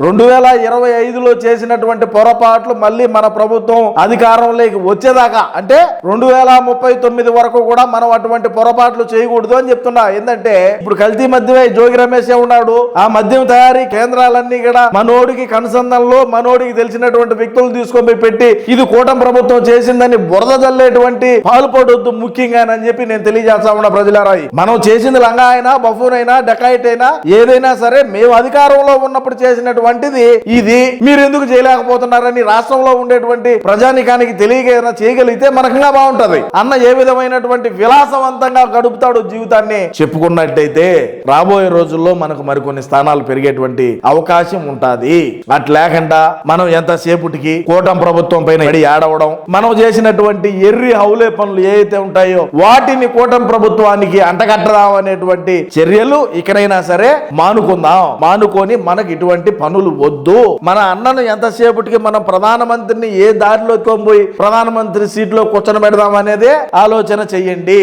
రెండు వేల ఇరవై ఐదులో చేసినటువంటి పొరపాట్లు మళ్ళీ మన ప్రభుత్వం అధికారంలోకి వచ్చేదాకా అంటే రెండు వేల ముప్పై తొమ్మిది వరకు కూడా మనం అటువంటి పొరపాట్లు చేయకూడదు అని చెప్తున్నా. ఏంటంటే ఇప్పుడు కల్తీ మద్యమే జోగి రమేష్ ఉన్నాడు? ఆ మద్యం తయారీ కేంద్రాలన్నీ కూడా మనోడికి కనుసంధానంలో మనోడికి తెలిసినటువంటి వ్యక్తులు తీసుకొని పెట్టి ఇది కూటమి ప్రభుత్వం చేసిందని బురద జల్లేటువంటి పాల్పడొద్దు ముఖ్యంగానని చెప్పి నేను తెలియజేస్తా ఉన్నా ప్రజలారా. మనం చేసింది లంగా అయినా బఫూన్ అయినా డకాయిట్ అయినా ఏదైనా సరే మేము అధికారంలో ఉన్నప్పుడు చేసినటువంటి వంటిది. ఇది మీరు ఎందుకు చేయలేకపోతున్నారని రాష్ట్రంలో ఉండేటువంటి ప్రజానికానికి తెలియక చేయగలిగితే మనకంగా బాగుంటది. అన్న ఏ విధమైనటువంటి విలాసవంతంగా గడుపుతాడు జీవితాన్ని చెప్పుకున్నట్టయితే రాబోయే రోజుల్లో మనకు మరికొన్ని స్థానాలు పెరిగేటువంటి అవకాశం ఉంటుంది. అట్ లేకుండా మనం ఎంతసేపుటికి కూటమి ప్రభుత్వం పైన పడి ఆడవడం మనం చేసినటువంటి ఎర్రి హౌలే పనులు ఏవైతే ఉంటాయో వాటిని కూటమి ప్రభుత్వానికి అంటగట్టదాం అనేటువంటి చర్యలు ఇకనైనా సరే మానుకుందాం. మానుకొని మనకి ఇటువంటి పనులు పనులు వద్దు. మన అన్నను ఎంతసేపటికి మనం ప్రధానమంత్రిని ఏ దారిలో పోయి ప్రధానమంత్రి సీట్లో కూర్చొని పెడదాం అనేదే ఆలోచన చెయ్యండి